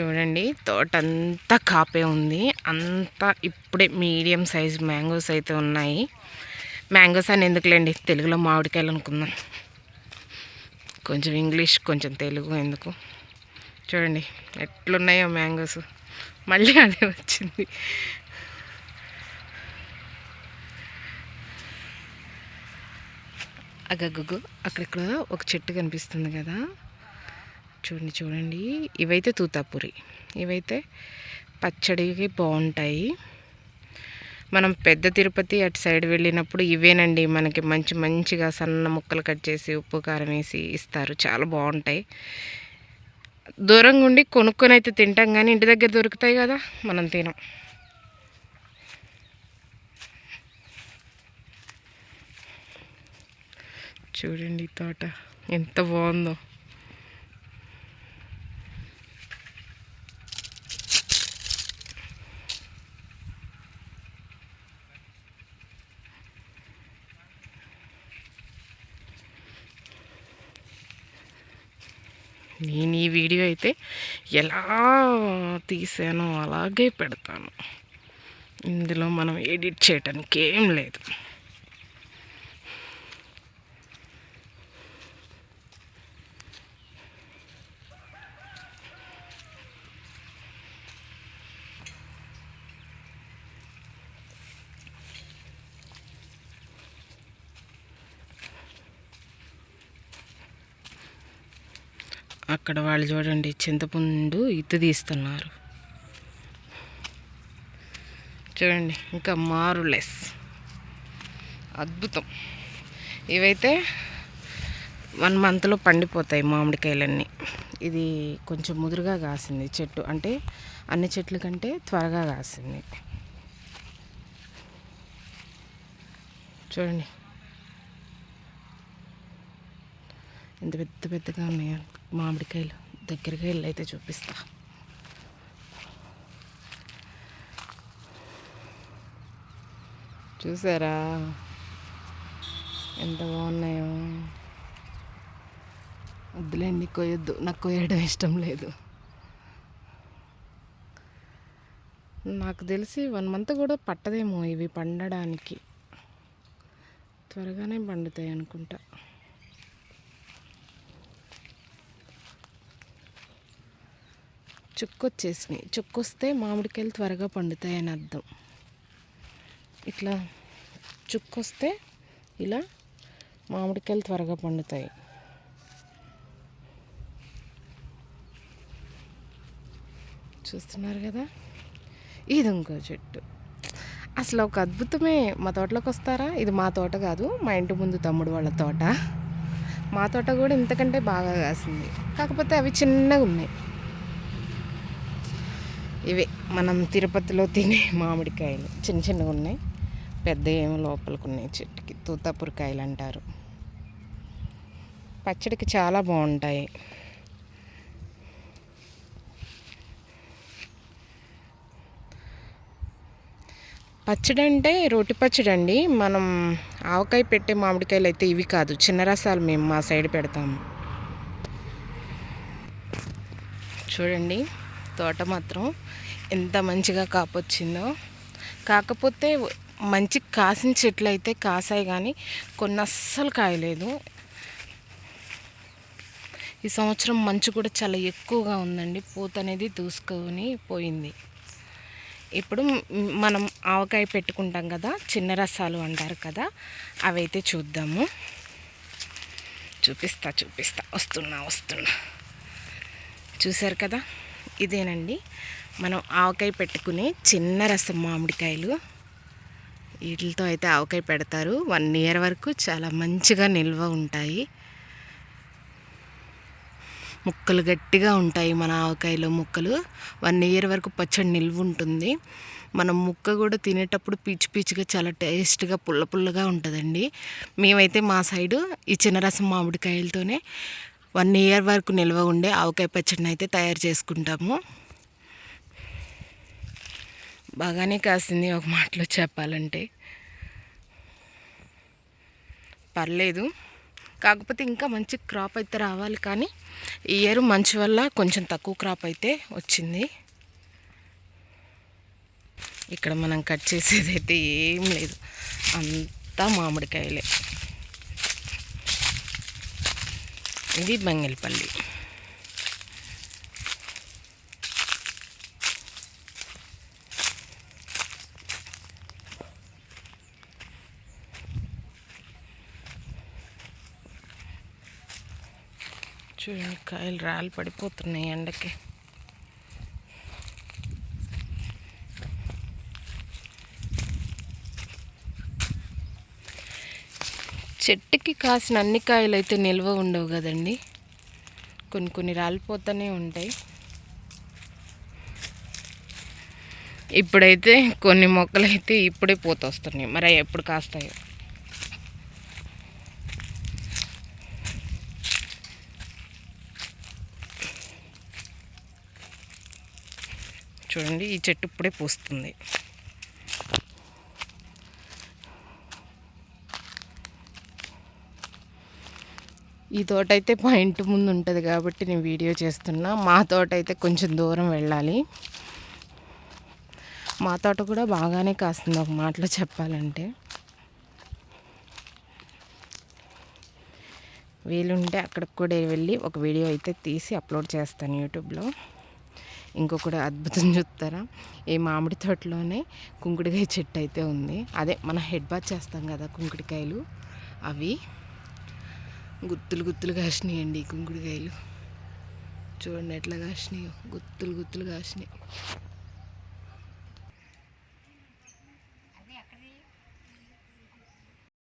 చూడండి తోట అంతా కాపే ఉంది. అంతా ఇప్పుడే మీడియం సైజ్ మ్యాంగోస్ అయితే ఉన్నాయి. మ్యాంగోస్ అని ఎందుకులేండి? తెలుగులో మామిడికాయలు అనుకుందాం. కొంచెం ఇంగ్లీష్ కొంచెం తెలుగు ఎందుకు? చూడండి ఎట్లున్నాయో మ్యాంగోస్. మళ్ళీ అదే వచ్చింది. అగగ్గు అక్కడిక్కడ ఒక చెట్టు కనిపిస్తుంది కదా. చూడండి చూడండి. ఇవైతే తూతాపూరి. ఇవైతే పచ్చడికి బాగుంటాయి. మనం పెద్ద తిరుపతి అటు సైడ్ వెళ్ళినప్పుడు ఇవేనండి మనకి మంచి మంచిగా సన్న ముక్కలు కట్ చేసి ఉప్పు కారం వేసి ఇస్తారు. చాలా బాగుంటాయి. దూరంగా ఉండి కొనుక్కొని అయితే తింటాం కానీ ఇంటి దగ్గర దొరుకుతాయి కదా మనం తినం. చూడండి తోట ఎంత బాగుందో. నేను ఈ వీడియో అయితే ఎలా తీసానో అలాగే పెడతాను. ఇందులో మనం ఎడిట్ చేయటానికి ఏం లేదు. అక్కడ వాళ్ళు చూడండి చింతపండు ఇత్తు తీస్తున్నారు. చూడండి ఇంకా మారులెస్. అద్భుతం. ఇవైతే వన్ మంత్లో పండిపోతాయి మామిడికాయలన్నీ. ఇది కొంచెం ముదురుగా కాసింది చెట్టు అంటే అన్ని చెట్ల కంటే త్వరగా కాసింది. చూడండి. ఎంత పెద్ద పెద్దగా ఉన్నాయో. మామిడికాయలు దగ్గరగా వెళ్ళి అయితే చూపిస్తా. చూసారా? ఎంత బాగున్నాయో. వద్దులేండి కొయ్యొద్దు. నాకు కొయ్యడం ఇష్టం లేదు. నాకు తెలిసి వన్ మంత్ కూడా పట్టదేమో ఇవి పండడానికి. త్వరగానే పండుతాయి అనుకుంటా. చుక్కొచ్చేసినాయి. చుక్కొస్తే మామిడికాయలు త్వరగా పండుతాయని అర్థం. ఇట్లా చుక్కొస్తే ఇలా మామిడికాయలు త్వరగా పండుతాయి. చూస్తున్నారు కదా? ఇది ఇంకో చెట్టు. అసలు ఒక అద్భుతమే. మా తోటలోకి వస్తారా? ఇది మా తోట కాదు మా ఇంటి ముందు తమ్ముడు వాళ్ళ తోట. మా తోట కూడా ఇంతకంటే బాగా కాసింది. కాకపోతే అవి చిన్నగా ఉన్నాయి. ఇవి మనం తిరుపతిలో తినే మామిడికాయలు. చిన్న చిన్నగా ఉన్నాయి. పెద్ద ఏమి లోపలికి ఉన్నాయి. చెట్టుకి తూతాపురకాయలు అంటారు. పచ్చడికి చాలా బాగుంటాయి. పచ్చడి అంటే రోటి పచ్చడి అండి. మనం ఆవకాయ పెట్టే మామిడికాయలు అయితే ఇవి కాదు. చిన్న రసాలు మేము మా సైడ్ పెడతాము. చూడండి. తోట మాత్రం ఎంత మంచిగా కాపొచ్చిందో. కాకపోతే మంచి కాసిన చెట్లు అయితే కాసాయి కానీ కొన్ని అస్సలు కాయలేదు. ఈ సంవత్సరం మంచు కూడా చాలా ఎక్కువగా ఉందండి. పూత అనేది దూసుకొని పోయింది. ఇప్పుడు మనం ఆవకాయ పెట్టుకుంటాం కదా చిన్న రసాలు అంటారు కదా అవైతే చూద్దాము. చూపిస్తా చూపిస్తా. వస్తున్నా వస్తున్నా. చూసారు కదా? ఇదేనండి. మనం ఆవకాయ పెట్టుకునే చిన్న రసం మామిడికాయలు. వీటితో అయితే ఆవకాయ పెడతారు. వన్ ఇయర్ వరకు చాలా మంచిగా నిల్వ ఉంటాయి. ముక్కలు గట్టిగా ఉంటాయి మన ఆవకాయలో ముక్కలు. వన్ ఇయర్ వరకు పచ్చడి నిల్వ ఉంటుంది. మనం ముక్క కూడా తినేటప్పుడు పీచు పీచుగా చాలా టేస్ట్గా పుల్ల పుల్లగా ఉంటుందండి. మేమైతే మా సైడు ఈ చిన్న రసం మామిడికాయలతోనే వన్ ఇయర్ వరకు నిల్వ ఉండే ఆవకాయ పచ్చడిని అయితే తయారు చేసుకుంటాము. బాగానే కాసింది ఒక మాటలో చెప్పాలంటే. పర్లేదు. కాకపోతే ఇంకా మంచి క్రాప్ అయితే రావాలి కానీ ఈ ఇయర్ మంచి వల్ల కొంచెం తక్కువ క్రాప్ అయితే వచ్చింది. ఇక్కడ మనం కట్ చేసేది అయితే ఏం లేదు. అంతా మామిడికాయలే. ఇది బంగిల్పల్లి చూడండి కాయలు రాళ్ళు పడిపోతున్నాయి ఎండకి. చెట్టుకి కాసిన అన్ని కాయలు అయితే నిల్వ ఉండవు కదండి. కొన్ని కొన్ని రాలిపోతూనే ఉంటాయి. ఇప్పుడైతే కొన్ని మొక్కలు అయితే ఇప్పుడే పూత వస్తున్నాయి మరి ఎప్పుడు కాస్తాయో? చూడండి ఈ చెట్టు ఇప్పుడే పూస్తుంది. ఈ తోట అయితే మా ఇంటి ముందు ఉంటుంది కాబట్టి నేను వీడియో చేస్తున్నా. మా తోట అయితే కొంచెం దూరం వెళ్ళాలి. మా తోట కూడా బాగానే కాస్తుంది ఒక మాటలో చెప్పాలంటే. వీలుంటే అక్కడికి కూడా వెళ్ళి ఒక వీడియో అయితే తీసి అప్లోడ్ చేస్తాను యూట్యూబ్లో. ఇంకొకటి అద్భుతం చూస్తారా? ఈ మామిడి తోటలోనే కుంకుడికాయ చెట్టు అయితే ఉంది. అదే మన హెడ్ బాత్ చేస్తాం కదా కుంకుడికాయలు అవి. గుత్తులు గుత్తులు కాసినాయండి కుంకుడుకాయలు. చూడండి ఎట్లా కాసినాయో. గుత్తులు గుత్తులు కాసినాయి.